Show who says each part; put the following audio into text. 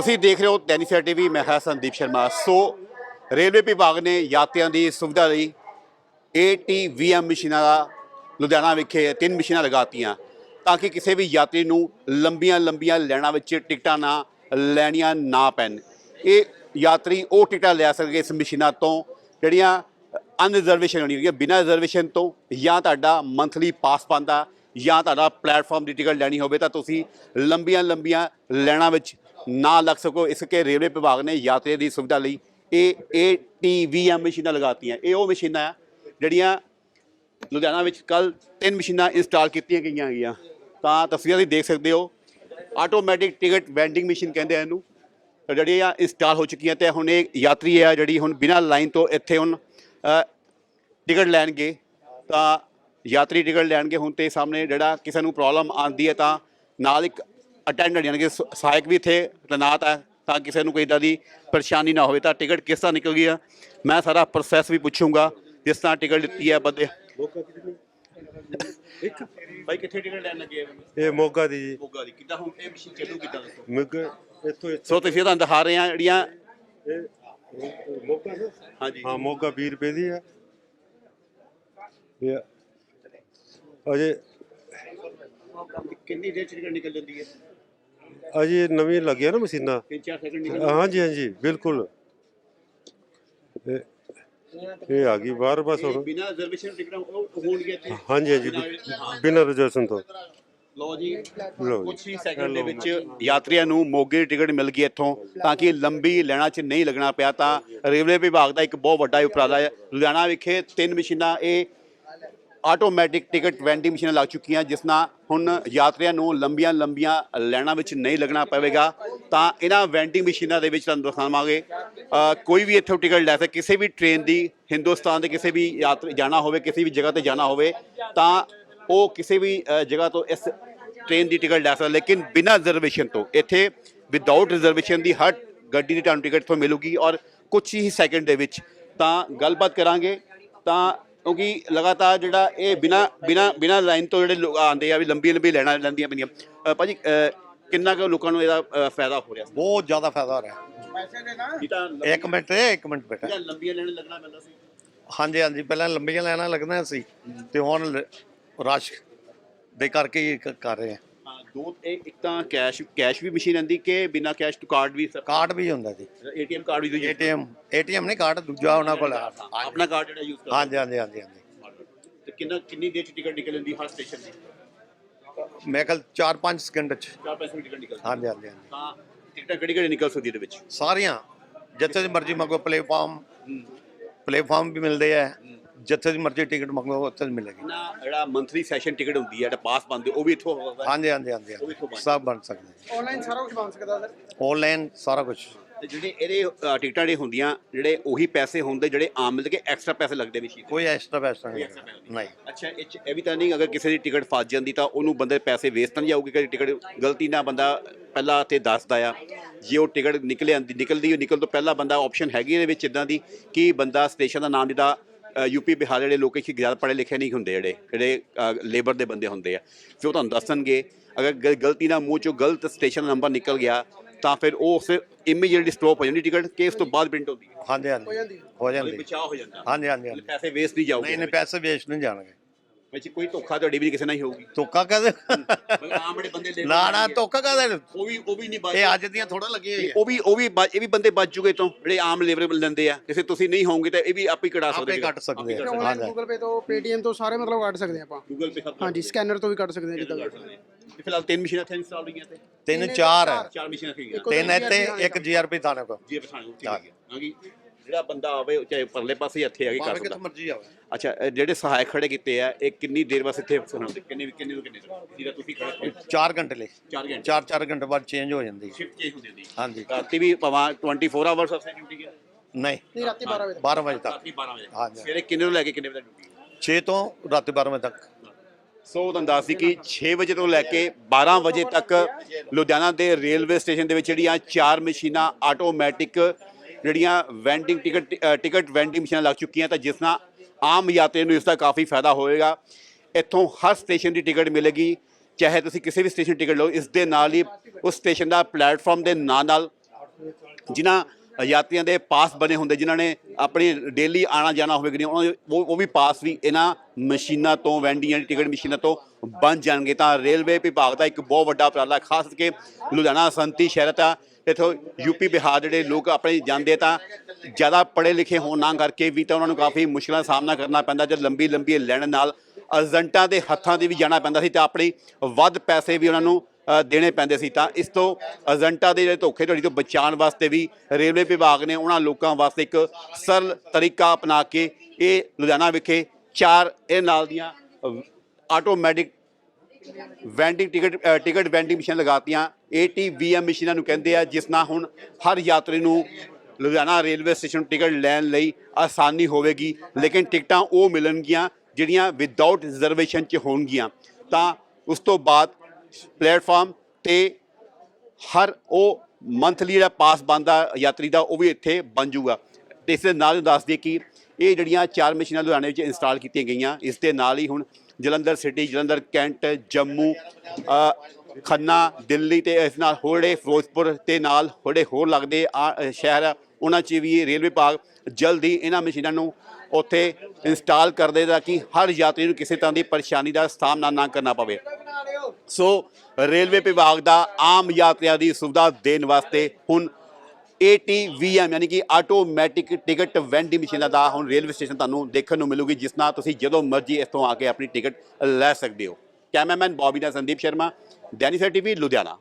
Speaker 1: ਤੁਸੀਂ ਦੇਖ ਰਹੇ ਹੋ ਟੈਨੀਸਰ ਟੀਵੀ, ਮੈਂ ਹਾਂ ਸੰਦੀਪ ਸ਼ਰਮਾ। ਸੋ ਰੇਲਵੇ ਵਿਭਾਗ ਨੇ ਯਾਤਰੀਆਂ ਦੀ ਸੁਵਿਧਾ ਲਈ ATVM ਮਸ਼ੀਨਾਂ ਦਾ, ਲੁਧਿਆਣਾ ਵਿਖੇ ਤਿੰਨ ਮਸ਼ੀਨਾਂ ਲਗਾਤੀਆਂ ਤਾਂ ਕਿ ਕਿਸੇ ਵੀ ਯਾਤਰੀ ਨੂੰ ਲੰਬੀਆਂ ਲੰਬੀਆਂ ਲਾਈਨਾਂ ਵਿੱਚ ਟਿਕਟਾਂ ਨਾ ਲੈਣੀਆਂ ਨਾ ਪੈਣ। ਇਹ ਯਾਤਰੀ ਉਹ ਟਿਕਟਾਂ ਲੈ ਸਕਣਗੇ ਇਸ ਮਸ਼ੀਨਾਂ ਤੋਂ ਜਿਹੜੀਆਂ ਅਨਰਿਜ਼ਰਵੇਸ਼ਨ ਹੋਣਗੀਆਂ। ਬਿਨਾਂ ਰਿਜ਼ਰਵੇਸ਼ਨ ਤੋਂ ਜਾਂ ਤੁਹਾਡਾ ਮੰਥਲੀ ਪਾਸ ਪਾਉਂਦਾ ਜਾਂ ਤੁਹਾਡਾ ਪਲੇਟਫਾਰਮ ਦੀ ਟਿਕਟ ਲੈਣੀ ਹੋਵੇ ਤਾਂ ਤੁਸੀਂ ਲੰਬੀਆਂ ਲੰਬੀਆਂ ਲਾਈਨਾਂ ਵਿੱਚ ਨਾ ਲੱਗ ਸਕੋ, ਇਸ ਕਰਕੇ ਰੇਲਵੇ ਵਿਭਾਗ ਨੇ ਯਾਤਰੀ ਦੀ ਸੁਵਿਧਾ ਲਈ ਇਹ ATVM ਮਸ਼ੀਨਾਂ ਲਗਾਤੀਆਂ। ਇਹ ਉਹ ਮਸ਼ੀਨਾਂ ਆ, ਜਿਹੜੀਆਂ ਲੁਧਿਆਣਾ ਵਿੱਚ ਕੱਲ ਤਿੰਨ ਮਸ਼ੀਨਾਂ ਇੰਸਟਾਲ ਕੀਤੀਆਂ ਗਈਆਂ ਹੈਗੀਆਂ। ਤਾਂ ਤਸਵੀਰਾਂ ਤੁਸੀਂ ਦੇਖ ਸਕਦੇ ਹੋ। ਆਟੋਮੈਟਿਕ ਟਿਕਟ ਵੈਂਡਿੰਗ ਮਸ਼ੀਨ ਕਹਿੰਦੇ ਆ ਇਹਨੂੰ। ਜਿਹੜੀਆਂ ਇੰਸਟਾਲ ਹੋ ਚੁੱਕੀਆਂ ਤੇ ਹੁਣ ਇਹ ਯਾਤਰੀ ਆ, ਜਿਹੜੀ ਹੁਣ ਬਿਨਾਂ ਲਾਈਨ ਤੋਂ ਇੱਥੇ ਹੁਣ ਟਿਕਟ ਲੈਣਗੇ। ਤਾਂ ਯਾਤਰੀ ਟਿਕਟ ਲੈਣਗੇ ਹੁਣ ਤੇ ਸਾਹਮਣੇ ਜਿਹੜਾ ਕਿਸੇ ਨੂੰ ਪ੍ਰੋਬਲਮ ਆਉਂਦੀ ਹੈ ਤਾਂ ਨਾਲ ਇੱਕ ਅਟੈਂਡੈਂਟ ਯਾਨੀ ਕਿ ਸਹਾਇਕ ਵੀ ਇੱਥੇ ਤੈਨਾਤ ਹੈ ਤਾਂ ਕਿਸੇ ਨੂੰ ਕੋਈ ਇਦਾਂ ਦੀ ਪਰੇਸ਼ਾਨੀ ਨਾ ਹੋਵੇ। ਤਾਂ ਟਿਕਟ ਕਿਸ ਤਰ੍ਹਾਂ ਨਿਕਲ ਗਈ ਆ? ਮੈਂ ਸਾਰਾ ਪ੍ਰੋਸੈਸ ਵੀ ਪੁੱਛੂੰਗਾ ਜਿਸ ਤਰ੍ਹਾਂ ਟਿਕਟ ਦਿੱਤੀ ਹੈ ਬੰਦੇ। ਭਾਈ ਕਿੱਥੇ ਟਿਕਟ ਲੈਣ ਲੱਗੇ
Speaker 2: ਇਹ ਮੋਗਾ ਦੀ ਜੀ।
Speaker 1: ਮੋਗਾ ਦੀ। ਕਿੱਦਾਂ ਹੁਣ ਇਹ ਮਸ਼ੀਨ ਚੱਲੂ ਕਿੱਦਾਂ
Speaker 2: ਮਿਗ ਇੱਥੋਂ
Speaker 1: ਸੋ ਤੁਸੀਂ ਤੁਹਾਨੂੰ ਦਿਖਾ ਰਹੇ ਆ ਜਿਹੜੀਆਂ
Speaker 2: ਇਹ ਮੋਗਾ
Speaker 1: ਹਾਂਜੀ।
Speaker 2: ਹਾਂ ਮੋਗਾ 20 ਰੁਪਏ ਦੀ ਹੈ ਇਹ ਅਜੇ
Speaker 1: ਕਿੰਨੀ ਦੇਰ ਚ ਟਿਕਟ ਨਿਕਲ ਜਾਂਦੀ ਹੈ?
Speaker 2: ਅਜੇ ਨਵੀਂ ਲੱਗਿਆ ਨਾ ਮਸ਼ੀਨਾਂ।
Speaker 1: 3-4 ਸੈਕਿੰਡ ਨਿਕਲ
Speaker 2: ਹਾਂਜੀ ਹਾਂਜੀ ਬਿਲਕੁਲ। ਇਹ ਇਹ ਆ ਗਈ ਬਾਹਰ ਬਸ ਹੁਣ।
Speaker 1: ਬਿਨਾਂ ਰਿਜ਼ਰਵੇਸ਼ਨ ਟਿਕਟਾਂ ਉਹ ਹੋਣਗੀਆਂ ਇੱਥੇ?
Speaker 2: ਹਾਂਜੀ ਹਾਂਜੀ ਬਿਨਾਂ ਰਿਜ਼ਰਵੇਸ਼ਨ ਤੋਂ।
Speaker 1: ਲੋ ਜੀ।
Speaker 2: ਲਓ ਜੀ।
Speaker 1: ਕੁਝ ਹੀ ਸੈਕਿੰਡ ਦੇ ਵਿੱਚ ਯਾਤਰੀਆਂ ਨੂੰ ਮੋਗੇ ਦੀ ਟਿਕਟ ਮਿਲ ਗਈ ਇੱਥੋਂ ਤਾਂ ਕਿ ਲੰਬੀ ਲੈਣਾ 'ਚ ਨਹੀਂ ਲੱਗਣਾ ਪਿਆ ਤਾਂ ਰੇਲਵੇ ਵਿਭਾਗ ਦਾ ਇੱਕ ਬਹੁਤ ਵੱਡਾ ਉਪਰਾਲਾ ਹੈ। ਲੁਧਿਆਣਾ ਵਿਖੇ ਤਿੰਨ ਮਸ਼ੀਨਾਂ ਇਹ ਆਟੋਮੈਟਿਕ ਟਿਕਟ ਵੈਂਡਿੰਗ ਮਸ਼ੀਨਾਂ ਲੱਗ ਚੁੱਕੀਆਂ, ਜਿਸ ਨਾਲ ਹੁਣ ਯਾਤਰੀਆਂ ਨੂੰ ਲੰਬੀਆਂ ਲੰਬੀਆਂ ਲੈਣਾ ਵਿੱਚ ਨਹੀਂ ਲੱਗਣਾ ਪਵੇਗਾ। ਤਾਂ ਇਹਨਾਂ ਵੈਂਡਿੰਗ ਮਸ਼ੀਨਾਂ ਦੇ ਵਿੱਚ ਤੁਹਾਨੂੰ ਦਿਖਾਵਾਂਗੇ। ਕੋਈ ਵੀ ਇੱਥੋਂ ਟਿਕਟ ਲੈ ਸਕੇ, ਕਿਸੇ ਵੀ ਟ੍ਰੇਨ ਦੀ, ਹਿੰਦੁਸਤਾਨ ਦੇ ਕਿਸੇ ਵੀ ਯਾਤਰੀ ਜਾਣਾ ਹੋਵੇ, ਕਿਸੇ ਵੀ ਜਗ੍ਹਾ ਤੇ ਜਾਣਾ ਹੋਵੇ, ਤਾਂ ਉਹ ਕਿਸੇ ਵੀ ਜਗ੍ਹਾ ਤੋਂ ਇਸ ਟ੍ਰੇਨ ਦੀ ਟਿਕਟ ਲੈ ਸਕਦਾ, ਲੇਕਿਨ ਬਿਨਾਂ ਰਿਜ਼ਰਵੇਸ਼ਨ ਤੋਂ। ਇੱਥੇ ਵਿਦਆਊਟ ਰਿਜ਼ਰਵੇਸ਼ਨ ਦੀ ਹਰ ਗੱਡੀ ਦੀ ਤੁਹਾਨੂੰ ਟਿਕਟ ਤੋਂ ਮਿਲੂਗੀ ਔਰ ਕੁਝ ਹੀ ਸੈਕਿੰਡ ਦੇ ਵਿੱਚ। ਤਾਂ ਗੱਲਬਾਤ ਕਰਾਂਗੇ। ਤਾਂ ਕਿਉਂਕਿ ਲਗਾਤਾਰ ਜਿਹੜਾ ਇਹ ਬਿਨਾ ਬਿਨਾ ਬਿਨਾ ਲਾਈਨ ਤੋਂ ਜਿਹੜੇ ਲੋਕ ਆਉਂਦੇ ਆ ਵੀ ਲੰਬੀ ਲੰਬੀ ਲੈਣਾ ਲੈਂਦੀਆਂ ਪੈਂਦੀਆਂ ਭਾਜੀ ਕਿੰਨਾ ਕੁ ਲੋਕਾਂ ਨੂੰ ਇਹਦਾ ਫਾਇਦਾ ਹੋ ਰਿਹਾ?
Speaker 3: ਬਹੁਤ ਜ਼ਿਆਦਾ ਫਾਇਦਾ ਹੋ ਰਿਹਾ।
Speaker 1: ਜੀ ਤਾਂ
Speaker 3: ਇੱਕ ਮਿੰਟ ਇੱਕ ਮਿੰਟ ਬੇਟਾ।
Speaker 1: ਲੰਬੀਆਂ ਲੰਬੀਆਂ ਲੈਣ ਲੱਗਣਾ ਪੈਂਦਾ ਸੀ?
Speaker 3: ਹਾਂਜੀ ਹਾਂਜੀ ਪਹਿਲਾਂ ਲੰਬੀਆਂ ਲਾਈਨਾਂ ਲੱਗਦੀਆਂ ਸੀ ਤੇ ਹੁਣ ਰਸ਼ ਦੇ ਕਰਕੇ ਕਰ ਰਹੇ ਆ।
Speaker 1: ਦੋ ਇਹ ਇੱਕ ਤਾਂ ਕੈਸ਼ ਕੈਸ਼ ਵੀ ਮਸ਼ੀਨ ਆਂਦੀ ਕਿ ਬਿਨਾ ਕੈਸ਼ ਤੋਂ ਕਾਰਡ ਵੀ
Speaker 3: ਕਾਰਡ ਵੀ ਹੁੰਦਾ ਸੀ।
Speaker 1: ਏਟੀਐਮ ਕਾਰਡ ਵੀ ਤੁਸੀਂ
Speaker 3: ਏਟੀਐਮ ਏਟੀਐਮ ਨਹੀਂ ਕਾਰਡ ਦੂਜਾ ਉਹਨਾਂ ਕੋਲ ਆ।
Speaker 1: ਆਪਣਾ ਕਾਰਡ ਜਿਹੜਾ ਯੂਜ਼ ਕਰਦੇ
Speaker 3: ਹਾਂਜੀ ਹਾਂਜੀ ਹਾਂਜੀ ਹਾਂਜੀ।
Speaker 1: ਤੇ ਕਿੰਨਾ ਕਿੰਨੀ ਦੇਰ ਚ ਟਿਕਟ ਨਿਕਲ ਜਾਂਦੀ ਹਰ ਸਟੇਸ਼ਨ ਦੀ?
Speaker 3: ਮੈਂ ਕੱਲ 4-5 ਸਕਿੰਟ ਚ।
Speaker 1: 4-5 ਮਿੰਟ ਟਿਕਟ ਨਿਕਲ
Speaker 3: ਹਾਂਜੀ ਹਾਂਜੀ ਹਾਂਜੀ।
Speaker 1: ਤਾਂ ਟਿਕਟਾਂ ਕਿਹੜੀ ਕਿਹੜੀ ਨਿਕਲ ਸਕਦੀ ਇਹਦੇ ਵਿੱਚ?
Speaker 3: ਸਾਰੀਆਂ। ਜਿੱਥੇ ਮਰਜ਼ੀ ਮੰਗੋ ਪਲੇਟਫਾਰਮ ਪਲੇਟਫਾਰਮ ਵੀ ਮਿਲਦੇ ਆ। ਜਿੱਥੇ ਦੀ ਮਰਜ਼ੀ ਟਿਕਟ ਮੰਗੋ ਉੱਥੇ ਦੀ ਮਿਲੇਗੀ।
Speaker 1: ਨਾ ਜਿਹੜਾ ਮੰਥਲੀ ਸੈਸ਼ਨ ਟਿਕਟ ਹੁੰਦੀ ਹੈ ਜਿਹੜਾ ਪਾਸ ਬਣਦੇ ਉਹ ਵੀ ਇੱਥੋਂ
Speaker 3: ਹਾਂਜੀ ਹਾਂਜੀ ਹਾਂਜੀ
Speaker 1: ਉਹ ਵੀ ਇੱਥੋਂ
Speaker 3: ਹਾਂਜੀ।
Speaker 1: ਬਣ
Speaker 3: ਸਭ ਬਣ ਸਕਦਾ
Speaker 4: ਆਨਲਾਈਨ ਸਾਰਾ ਕੁਝ ਬਣ ਸਕਦਾ ਸਰ?
Speaker 3: ਆਨਲਾਈਨ ਸਾਰਾ ਕੁਝ
Speaker 1: ਤੇ ਜਿਹੜੇ ਇਹਦੇ ਅ, ਟਿਕਟਾਂ ਜਿਹੜੇ ਹੁੰਦੀਆਂ ਜਿਹੜੇ ਉਹੀ ਪੈਸੇ ਹੁੰਦੇ ਜਿਹੜੇ ਆਮ ਮਿਲਦੇ ਕਿ ਐਕਸਟਰਾ ਪੈਸੇ ਲੱਗਦੇ ਮਸ਼ੀਨ
Speaker 3: ਕੋਈ ਐਕਸਟਰਾ ਪੈਸਾ ਨਹੀਂ
Speaker 1: extra ਪੈਸੇ
Speaker 3: ਨਹੀਂ।
Speaker 1: ਅੱਛਾ ਇਹ 'ਚ ਇਹ ਵੀ ਤਾਂ ਨਹੀਂ ਅਗਰ ਕਿਸੇ ਦੀ ਟਿਕਟ ਫਸ ਜਾਂਦੀ ਤਾਂ ਉਹਨੂੰ ਬੰਦੇ ਪੈਸੇ ਵੇਸਟ ਤਾਂ ਨਹੀਂ ਜਾਊਗੀ ਕਿ ਟਿਕਟ ਗਲਤੀ ਨਾਲ ਬੰਦਾ ਪਹਿਲਾਂ ਤੇ ਦੱਸਦਾ ਆ। ਜੇ ਉਹ ਟਿਕਟ ਨਿਕਲ ਆਂਦੀ ਨਿਕਲਦੀ ਨਿਕਲ ਤੋਂ ਪਹਿਲਾਂ ਬੰਦਾ ਆਪਸ਼ਨ ਹੈਗੀ ਇਹਦੇ ਵਿੱਚ ਇਦਾਂ ਦੀ ਕਿ ਬੰਦਾ ਸਟੇਸ਼ਨ ਦਾ ਨਾਮ ਜਿੱਦਾਂ ਯੂਪੀ ਬਿਹਾਰ ਜਿਹੜੇ ਲੋਕ ਕਿ ਜ਼ਿਆਦਾ ਪੜ੍ਹੇ ਲਿਖੇ ਨਹੀਂ ਹੁੰਦੇ ਜਿਹੜੇ ਜਿਹੜੇ ਲੇਬਰ ਦੇ ਬੰਦੇ ਹੁੰਦੇ ਆ। ਫਿਰ ਉਹ ਤੁਹਾਨੂੰ ਦੱਸਣਗੇ ਅਗਰ ਗਲਤੀ ਨਾਲ ਮੂੰਹ ਚੋਂ ਗਲਤ ਸਟੇਸ਼ਨ ਨੰਬਰ ਨਿਕਲ ਗਿਆ ਤਾਂ ਫਿਰ ਉਹ ਉਸ ਇਮੀਡੀਏਟਲੀ ਸਟਾਪ ਹੋ ਜਾਂਦੀ ਟਿਕਟ ਕਿ ਉਸ ਤੋਂ ਬਾਅਦ ਪ੍ਰਿੰਟ ਹੁੰਦੀ ਹੈ।
Speaker 3: ਹਾਂਜੀ ਹਾਂਜੀ ਹੋ ਜਾਂਦੀ।
Speaker 1: ਬਚਾਅ ਹੋ ਜਾਂਦਾ।
Speaker 3: ਹਾਂਜੀ ਹਾਂਜੀ ਹਾਂਜੀ।
Speaker 1: ਪੈਸੇ ਵੇਸਟ ਨਹੀਂ ਜਾਊਗੇ
Speaker 3: ਨਹੀਂ ਨਹੀਂ ਪੈਸੇ ਵੇਸਟ ਨਹੀਂ ਜਾਣਗੇ।
Speaker 1: ਵਿੱਚ ਕੋਈ ਧੋਖਾ ਤੁਹਾਡੀ ਵੀ ਕਿਸੇ ਨਾਲ ਹੀ ਹੋਊਗੀ।
Speaker 3: ਧੋਖਾ ਕਦੇ
Speaker 1: ਆਮ ਜਿਹੜੇ ਬੰਦੇ ਲੈ
Speaker 3: ਨਾ ਨਾ ਧੋਖਾ ਕਦੇ
Speaker 1: ਉਹ ਵੀ ਉਹ ਵੀ ਨਹੀਂ ਬਚ
Speaker 3: ਇਹ ਅੱਜ ਦੀਆਂ ਥੋੜਾ ਲੱਗੀ ਹੋਈ ਹੈ
Speaker 1: ਉਹ ਵੀ ਉਹ ਵੀ ਬਚ- ਇਹ ਵੀ ਬੰਦੇ ਬਚ ਜੂਗੇ ਤੋਂ ਜਿਹੜੇ ਆਮ ਲੇਬਰ ਲੈਂਦੇ ਆ। ਕਿਸੇ ਤੁਸੀਂ ਨਹੀਂ ਹੋਵੋਗੇ ਤਾਂ ਇਹ ਵੀ ਆਪੇ ਕਢਾ ਸਕਦੇ
Speaker 3: ਆਪੇ ਕੱਟ ਸਕਦੇ ਆ।
Speaker 4: ਆਨਲਾਈਨ
Speaker 3: ਹਾਂਜੀ।
Speaker 4: ਗੂਗਲ ਪੇ ਤੋਂ ਪੇਟੀਐਮ ਤੋਂ ਸਾਰੇ ਮਤਲਬ ਕੱਢ ਸਕਦੇ ਹਾਂ ਆਪਾਂ।
Speaker 1: ਗੂਗਲ ਪੇ ਸਭ
Speaker 4: ਹਾਂਜੀ ਸਕੈਨਰ ਤੋਂ ਵੀ ਕੱਢ ਸਕਦੇ ਹਾਂ ਜਿੱਦਾਂ ਵੀ।
Speaker 1: ਤੇ ਫਿਲਹਾਲ ਤਿੰਨ ਮਸ਼ੀਨਾਂ ਇੱਥੇ ਇੰਸਟਾਲ ਹੋਈਆਂ ਤੇ।
Speaker 3: ਤਿੰਨ ਚਾਰ। ਹੈ
Speaker 1: ਚਾਰ ਮਸ਼ੀਨਾਂ
Speaker 4: ਇੱਕੋ
Speaker 3: ਤਿੰਨ ਇੱਥੇ ਇੱਕ ਜੀਆਰਪੀ ਥਾਣੇ ਕੋ
Speaker 1: ਜੀ ਪਛਾਣ ਠੀਕ ਹੈ। ਹਾਂਜੀ। ਜਿਹੜਾ ਬੰਦਾ ਆਵੇ ਉਹ ਚਾਹੇ ਪਰਲੇ ਪਾਸੇ ਇੱਥੇ ਆ ਕੇ ਕਰ
Speaker 3: ਭਾਵੇਂ
Speaker 1: ਸਕਦਾ।
Speaker 3: ਕਿਤੇ ਮਰਜ਼ੀ ਆਵੇ।
Speaker 1: ਅੱਛਾ ਇਹ ਜਿਹੜੇ ਸਹਾਇਕ ਖੜੇ ਕੀਤੇ ਆ ਇਹ ਕਿੰਨੀ ਦੇਰ ਵਾਸਤੇ ਇੱਥੇ ਸੁਣਾਉਂਦੇ ਕਿੰਨੇ ਕਿੰਨੇ ਤੋਂ ਕਿੰਨੇ ਤੱਕ? ਜਿਹੜਾ ਤੁਸੀਂ ਖੜੇ
Speaker 3: 4 ਘੰਟੇ ਲਈ।
Speaker 1: 4 ਘੰਟੇ।
Speaker 3: 4-4 ਘੰਟੇ ਬਾਅਦ ਚੇਂਜ ਹੋ ਜਾਂਦੀ। ਹੈ।
Speaker 1: ਸ਼ਿਫਟ ਚੇਂਜ ਹੁੰਦੀ ਹੁੰਦੀ।
Speaker 3: ਹਾਂਜੀ।
Speaker 1: ਰਾਤੀ ਵੀ ਭਾਵੇਂ 24 ਆਵਰਸ ਵਾਸਤੇ ਡਿਊਟੀ ਹੈ
Speaker 3: ਨਹੀਂ।
Speaker 4: ਨਹੀਂ ਰਾਤੀ 12 ਵਜੇ ਤੱਕ।
Speaker 3: 12 ਵਜੇ ਤੱਕ।
Speaker 1: ਰਾਤੀ 12 ਵਜੇ
Speaker 3: ਹਾਂਜੀ।
Speaker 1: ਸਵੇਰੇ ਕਿੰਨੇ ਤੋਂ ਲੈ ਕੇ ਕਿੰਨੇ ਵਜੇ ਤੱਕ ਡਿਊਟੀ
Speaker 3: 6 ਤੋਂ ਰਾਤੀ 12 ਵਜੇ ਤੱਕ।
Speaker 1: ਸੋ ਤੁਹਾਨੂੰ ਦੱਸ ਸੀ ਕਿ 6 ਵਜੇ ਤੋਂ ਲੈ ਕੇ 12 ਵਜੇ ਤੱਕ ਲੁਧਿਆਣਾ ਦੇ ਰੇਲਵੇ ਸਟੇਸ਼ਨ ਦੇ ਵਿੱਚ ਜਿਹੜੀਆਂ ਚਾਰ ਮਸ਼ੀਨਾਂ ਆਟੋਮੈਟਿਕ ਜਿਹੜੀਆਂ ਵੈਂਡਿੰਗ ਟਿਕਟ ਟਿਕਟ ਵੈਂਡਿੰਗ ਮਸ਼ੀਨਾਂ ਲੱਗ ਚੁੱਕੀਆਂ ਤਾਂ ਜਿਸ ਨਾਲ ਆਮ ਯਾਤਰੀ ਨੂੰ ਇਸ ਦਾ ਕਾਫੀ ਫਾਇਦਾ ਹੋਵੇਗਾ ਇੱਥੋਂ ਹਰ ਸਟੇਸ਼ਨ ਦੀ ਟਿਕਟ ਮਿਲੇਗੀ, ਚਾਹੇ ਤੁਸੀਂ ਕਿਸੇ ਵੀ ਸਟੇਸ਼ਨ ਟਿਕਟ ਲਓ, ਇਸ ਦੇ ਨਾਲ ਹੀ ਉਸ ਸਟੇਸ਼ਨ ਦਾ ਪਲੇਟਫਾਰਮ ਦੇ ਨਾਲ ਨਾਲ ਜਿਨ੍ਹਾਂ ਯਾਤਰੀਆਂ ਦੇ ਪਾਸ ਬਣੇ ਹੁੰਦੇ, ਜਿਨ੍ਹਾਂ ਨੇ ਆਪਣੀ ਡੇਲੀ ਆਣਾ ਜਾਣਾ ਹੋਵੇ ਉਹਨਾਂ ਉਹ ਉਹ ਵੀ ਪਾਸ ਵੀ ਇਹਨਾਂ ਮਸ਼ੀਨਾਂ ਤੋਂ ਵੈਂਡੀਆਂ ਦੀ ਟਿਕਟ ਮਸ਼ੀਨਾਂ ਤੋਂ ਬਣ ਜਾਣਗੇ ਤਾਂ ਰੇਲਵੇ ਵਿਭਾਗ ਦਾ ਇੱਕ ਬਹੁਤ ਵੱਡਾ ਉਪਰਾਲਾ, ਖਾਸ ਕਰਕੇ ਲੁਧਿਆਣਾ ਸੰਤੀ ਸ਼ਹਿਰ ਤਾਂ ਇੱਥੋਂ ਯੂਪੀ ਬਿਹਾਰ ਜਿਹੜੇ ਲੋਕ ਆਪਣੇ ਜਾਂਦੇ ਤਾਂ ਜ਼ਿਆਦਾ ਪੜ੍ਹੇ ਲਿਖੇ ਹੋਣ ਨਾ ਕਰਕੇ ਵੀ ਤਾਂ ਉਹਨਾਂ ਨੂੰ ਕਾਫੀ ਮੁਸ਼ਕਲਾਂ ਦਾ ਸਾਹਮਣਾ ਕਰਨਾ ਪੈਂਦਾ ਜਦ ਲੰਬੀ ਲੰਬੀ ਲੈਣ ਨਾਲ ਏਜੰਟਾਂ ਦੇ ਹੱਥਾਂ ਦੇ ਵੀ ਜਾਣਾ ਪੈਂਦਾ ਸੀ ਤਾਂ ਆਪਣੇ ਵੱਧ ਪੈਸੇ ਵੀ ਉਹਨਾਂ ਨੂੰ ਦੇਣੇ ਪੈਂਦੇ ਸੀ ਤਾਂ ਇਸ ਤੋਂ ਏਜੰਟਾਂ ਦੇ ਜਿਹੜੇ ਧੋਖੇਧੜੀ ਤੋਂ ਬਚਾਉਣ ਵਾਸਤੇ ਵੀ ਰੇਲਵੇ ਵਿਭਾਗ ਨੇ ਉਹਨਾਂ ਲੋਕਾਂ ਵਾਸਤੇ ਇੱਕ ਸਰਲ ਤਰੀਕਾ ਅਪਣਾ ਕੇ ਇਹ ਲੁਧਿਆਣਾ ਵਿਖੇ ਚਾਰ ਇਹ ਨਾਲ ਦੀਆਂ automatic vending ticket ticket vending machine ਲਗਾਤੀਆਂ। ATVM ਮਸ਼ੀਨਾਂ ਨੂੰ ਕਹਿੰਦੇ ਆ, ਜਿਸ ਨਾਲ ਹੁਣ ਹਰ ਯਾਤਰੀ ਨੂੰ ਲੁਧਿਆਣਾ ਰੇਲਵੇ ਸਟੇਸ਼ਨ ਟਿਕਟ ਲੈਣ ਲਈ ਆਸਾਨੀ ਹੋਵੇਗੀ, ਲੇਕਿਨ ਟਿਕਟਾਂ ਉਹ ਮਿਲਣਗੀਆਂ ਜਿਹੜੀਆਂ ਵਿਦਆਊਟ ਰਿਜ਼ਰਵੇਸ਼ਨ 'ਚ ਹੋਣਗੀਆਂ। ਤਾਂ ਉਸ ਤੋਂ ਬਾਅਦ ਪਲੇਟਫਾਰਮ ਤੇ ਹਰ ਉਹ ਮੰਥਲੀ ਜਿਹੜਾ ਪਾਸ ਬਣਦਾ ਯਾਤਰੀ ਦਾ, ਉਹ ਵੀ ਇੱਥੇ ਬਣ ਜਾਊਗਾ। ਇਸ ਦੇ ਨਾਲ ਹੀ ਦੱਸ ਦਈਏ ਕਿ ਇਹ ਜਿਹੜੀਆਂ ਚਾਰ ਮਸ਼ੀਨਾਂ ਲੁਧਿਆਣੇ ਵਿੱਚ ਇੰਸਟਾਲ ਕੀਤੀਆਂ ਗਈਆਂ, ਇਸ ਦੇ ਨਾਲ ਹੀ ਹੁਣ ਜਲੰਧਰ ਸਿਟੀ, ਜਲੰਧਰ ਕੈਂਟ, ਜੰਮੂ ਖੰਨਾ, ਦਿੱਲੀ ਤੇ ਇਸ ਨਾਲ ਹੋੜੇ ਫਿਰੋਜ਼ਪੁਰ ਤੇ ਨਾਲ ਹੋੜੇ ਹੋਰ ਲੱਗਦੇ ਆ- ਸ਼ਹਿਰ। ਉਹਨਾਂ 'ਚ ਵੀ ਰੇਲਵੇ ਵਿਭਾਗ ਜਲਦੀ ਇਹਨਾਂ ਮਸ਼ੀਨਾਂ ਨੂੰ ਉੱਥੇ ਇੰਸਟਾਲ ਕਰ ਤਾਂ ਕਿ ਹਰ ਯਾਤਰੀ ਨੂੰ ਕਿਸੇ ਤਰ੍ਹਾਂ ਦੀ ਪਰੇਸ਼ਾਨੀ ਦਾ ਸਾਹਮਣਾ ਨਾ ਕਰਨਾ ਪਵੇ। ਸੋ ਰੇਲਵੇ ਵਿਭਾਗ ਦਾ ਆਮ ਯਾਤਰੀਆਂ ਦੀ ਸੁਵਿਧਾ ਦੇਣ ਵਾਸਤੇ ਹੁਣ ATVM ਯਾਨੀ ਕਿ ਆਟੋਮੈਟਿਕ ਟਿਕਟ ਵੈਂਡਿੰਗ ਮਸ਼ੀਨਾਂ ਦਾ ਹੁਣ ਰੇਲਵੇ ਸਟੇਸ਼ਨ ਤੁਹਾਨੂੰ ਦੇਖਣ ਨੂੰ ਮਿਲੂਗੀ, ਜਿਸ ਨਾਲ ਤੁਸੀਂ ਜਦੋਂ ਮਰਜ਼ੀ ਇਸ ਤੋਂ ਆ ਕੇ ਆਪਣੀ ਟਿਕਟ ਲੈ ਸਕਦੇ ਹੋ। ਕੈਮਰਾਮੈਨ ਬੌਬੀ ਨਾਲ ਸੰਦੀਪ ਸ਼ਰਮਾ ਦੈਨਿਕ ਟੀਵੀ ਲੁਧਿਆਣਾ